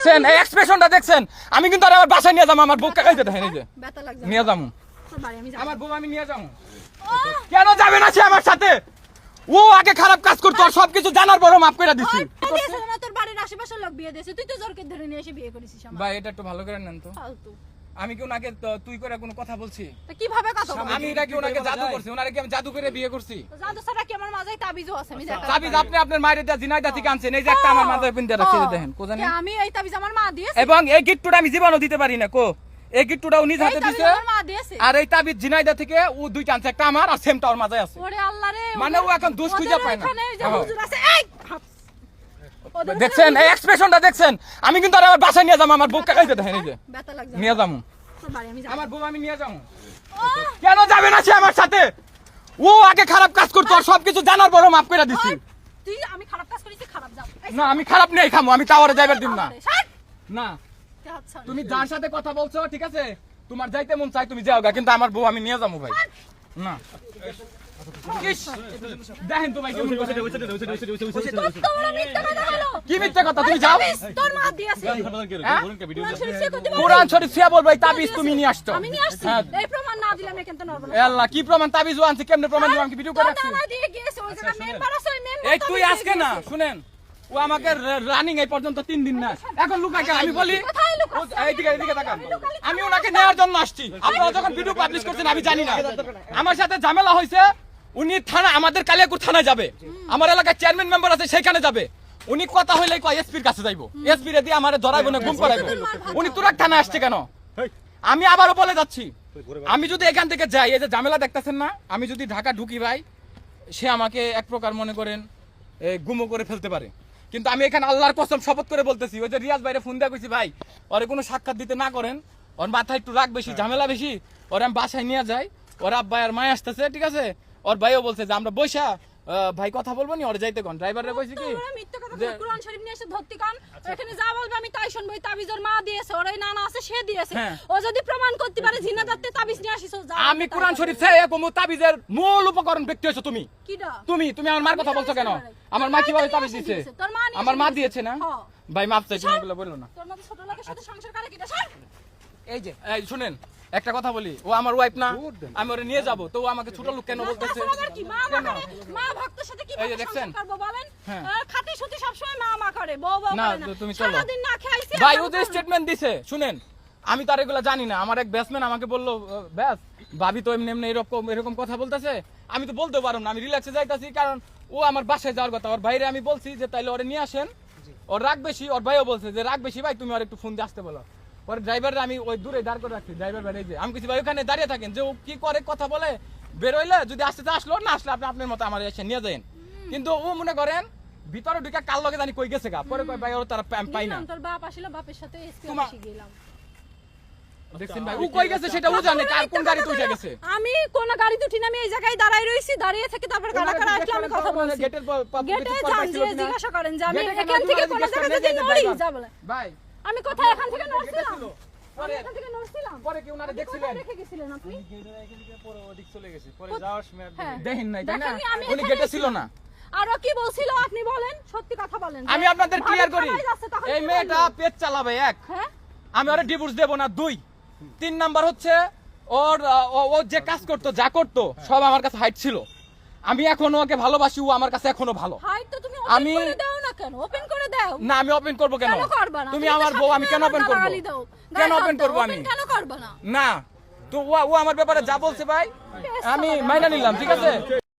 দেখছেন? এক্সপ্রেশনটা দেখছেন? আমি কিন্তু আর আমার বাসায় নিয়ে যাব আমার বুক কাকাইতে দেখেন এই যে। নিয়ে যাব। আমার বউ আমি নিয়ে যাব। কেন যাবে না সে আমার সাথে? ও আগে খারাপ কাজ করতো আর সবকিছু জানার পরও মাফ করে দিছি। তোর বাড়ির আশেপাশে লোক বিয়ে দিয়েছে। তুই তো জোরকে ধরে নিয়ে এসে বিয়ে করেছিস ভাই এটা একটু ভালো করে নেন তো। ফালতু। আমি কি ওনাকে তুই করে কোনো কথা বলছি? তা কীভাবে কথা? আমি এটা কি ওনাকে জাদু করছি? ওনারে কি আমি জাদু করে বিয়ে করছি? জাদু ছাড়া কি আমার মাঝে তাবিজও আছে? আমি দেখা তাবিজ আপনি আপনার মায়ের এটা জিনাইদা থেকে আনছেন। এই যে একটা আমার মাথায় পিন দিয়ে এই যে দেখেন কো জানেন আমি এই তাবিজ আমার মা দিয়েছে? এবং এই গিফটটা আমি জীবনও দিতে পারি না কো। এই গিফটটা উনি এই হাতে দিয়েছে। আর এই তাবিজ জিনাইদা থেকে ও দুইটা আনছে একটা আমার আর সেমটা ওর মাথায় আছে। ওরে আল্লাহ রে মানে ও এখন দোষ খুঁজে পায় না। ওখানে যে হ্যাঁ। হুজুর আছে দেখছেন? এই এক্সপ্রেশনটা দেখছেন? আমি কিন্তু আর আমার বাসায় নিয়ে যাব আমার বুক কাকাইতে দেখেন এই যে। নিয়ে যাব। আমার বউ আমি নিয়ে যাব। কেন যাবে না সে আমার সাথে? ও আগে খারাপ কাজ করতো আর সবকিছু জানার পরও মাফ করে দিছি। তুই আমি খারাপ কাজ করেছি খারাপ যাও। না আমি খারাপ নেই খামো আমি টাওয়ারে যাইবার দিব না। না। তুমি যার সাথে কথা বলছো ঠিক আছে? তোমার যাইতে মন চাই তুমি যাওগা কিন্তু আমার বউ আমি নিয়ে যাব ভাই। না। ও আমাকে রানিং এই পর্যন্ত তিন দিন না এখন লুকাই কেন আমি বলি আমি ওনাকে নেওয়ার জন্য আসছি। আপনারা যখন ভিডিও পাবলিশ করছেন, আমি জানি না। আমার সাথে ঝামেলা হয়েছে। উনি থানা আমাদের কালিয়াকুর থানায় যাবে। আমার এলাকার চেয়ারম্যান মেম্বার আছে সেখানে যাবে। উনি কথা হইলে কয় এসপির কাছে যাইবো। এসপি রে দিয়ে আমারে ধরাইবো না গুম করাইবো। উনি তুরাক থানায় আসছে কেন? আমি আবারও বলে যাচ্ছি আমি যদি এখান থেকে যাই এই যে ঝামেলা দেখতেছেন না আমি যদি ঢাকা ঢুকি ভাই সে আমাকে এক প্রকার মনে করেন এ, গুমো করে ফেলতে পারে। কিন্তু আমি এখানে আল্লাহর কসম শপথ করে বলতেছি ওই যে রিয়াজ ভাইরে ফোন দেওয়া কইছি ভাই ওরে কোনো সাক্ষাৎ দিতে না করেন ওর মাথায় একটু রাগ বেশি ঝামেলা বেশি ওরে আমি বাসায় নিয়ে যাই ওর আব্বা আর মায় আসতেছে ঠিক আছে? ওর ভাইও বলছে যে আমরা বৈশা ভাই কথা বলব নি ওরে যাইতে কোন? ড্রাইভারে কইছি কি? মিথ্যা কথা বলে কোরআন শরীফ নিয়ে এসে ধরতি কান। এখানে যা বলবে আমি তাই শুনব এই তাবিজ মা দিয়েছে ওর নানা আছে সে দিয়েছে। হ্যাঁ। ও যদি প্রমাণ করতে পারে জিনা দত্তে তাবিজ নিয়ে আসিস ও যা আমি কোরআন। শরীফ সে একমু তাবিজের মূল উপকরণ ব্যক্তি হচ্ছে তুমি। কিডা? তুমি তুমি আমার মার কথা বলছো কেন? আমার মা কীভাবে তাবিজ মা নিয়ে আমার মা দিয়েছে না। ভাই মাপ চাই তুমি এগুলো বলল না। তোর মতো ছোট লোকের সাথে সংসার করে কিডা? এই যে এই শুনেন। একটা কথা বলি ও আমার ওয়াইফ না আমি ওরে নিয়ে যাব তো ও আমাকে ছোট লোক কেন বলতেছে? তাছাড়া আবার কি? মা মা করে মা ভক্তের সাথে কি এই যে দেখছেন? বলেন? হ্যাঁ। আহ, খাঁটি সুতি মা মা করে বউ বউ না, করে না। তো তুমি চলো। না খাইছি ভাই ও যে স্টেটমেন্ট দিছে শুনেন আমি তো আর এগুলো জানি না। আমার এক ব্যাটসম্যান আমাকে বলল ব্যাস ভাবি তো এমনি এমনি এরকম এরকম কথা বলতেছে। আমি তো বলতে পারব না আমি রিল্যাক্সে যাইতাছি কারণ ও আমার বাসায় যাওয়ার কথা। ওর বাইরে আমি বলছি যে তাইলে ওরে নিয়ে আসেন। ওর রাগ বেশি ওর ভাইও বলছে যে রাগ বেশি ভাই তুমি আর একটু ফোন দিয়ে আসতে বলো। ওর ড্রাইভার আমি ওই দূরে দাঁড় করে রাখছি ড্রাইভার ভাই যে আমি কিছু ভাই ওখানে দাঁড়িয়ে থাকেন যে ও কি করে কথা বলে বেরোইলে যদি আসতে তো আসলো না আসলে আপনি আপনার মতো আমার এসে নিয়ে যান কিন্তু ও মনে করেন ভিতরে ঢুকে কাল লগে জানি কই গেছে গা। পরে কই ভাই ওর তারা পাই না। তোর বাপ আসলে বাপের সাথে এসপি অফিসে গেলাম। দেখছেন ভাই ও কই গেছে সেটা ও জানে কার কোন গাড়িতে উঠে গেছে। আমি কোন গাড়িতে উঠি না আমি এই জায়গায় দাঁড়াই রইছি দাঁড়িয়ে থেকে তারপর গাড়া করে আসলে আমি কথা বলছি। গেটের পর- পর- গেটে ভিতর পর যান পাইছিল যে কিনা? জিজ্ঞাসা করেন যে আমি এখান থেকে কোন ভাই আমি কোথায়? এখান থেকে নড়ছিলাম। পরে এখান থেকে নড়ছিলাম। পরে কি উনারে দেখছিলেন? রেখে গেছিলেন আপনি? পরে যাওয়ার সময় হ্যাঁ। দেখেন নাই তাই না? উনি গেটে ছিল। না। আরও কি বলছিল আপনি বলেন? সত্যি কথা বলেন। আমি আপনাদের ক্লিয়ার করি। এই মেয়েটা পেট চালাবে এক। হ্যাঁ? আমি ওরে ডিভোর্স দেব না দুই। তিন নাম্বার হচ্ছে ওর ও যে কাজ করতো যা করতো সব আমার কাছে হাইট ছিল। আমি এখনও ওকে ভালোবাসি ও আমার কাছে এখনও ভালো। হাইট তো তুমি আমি- করে দাও না কেন? ওপেন করে দাও। না আমি ওপেন করব কেন? তুমি আমার বউ আমি কেন ওপেন করব? কেন ওপেন করব আমি? কেন করব না? না তো ও ও আমার ব্যাপারে যা বলছে ভাই আমি মাইনা নিলাম ঠিক আছে?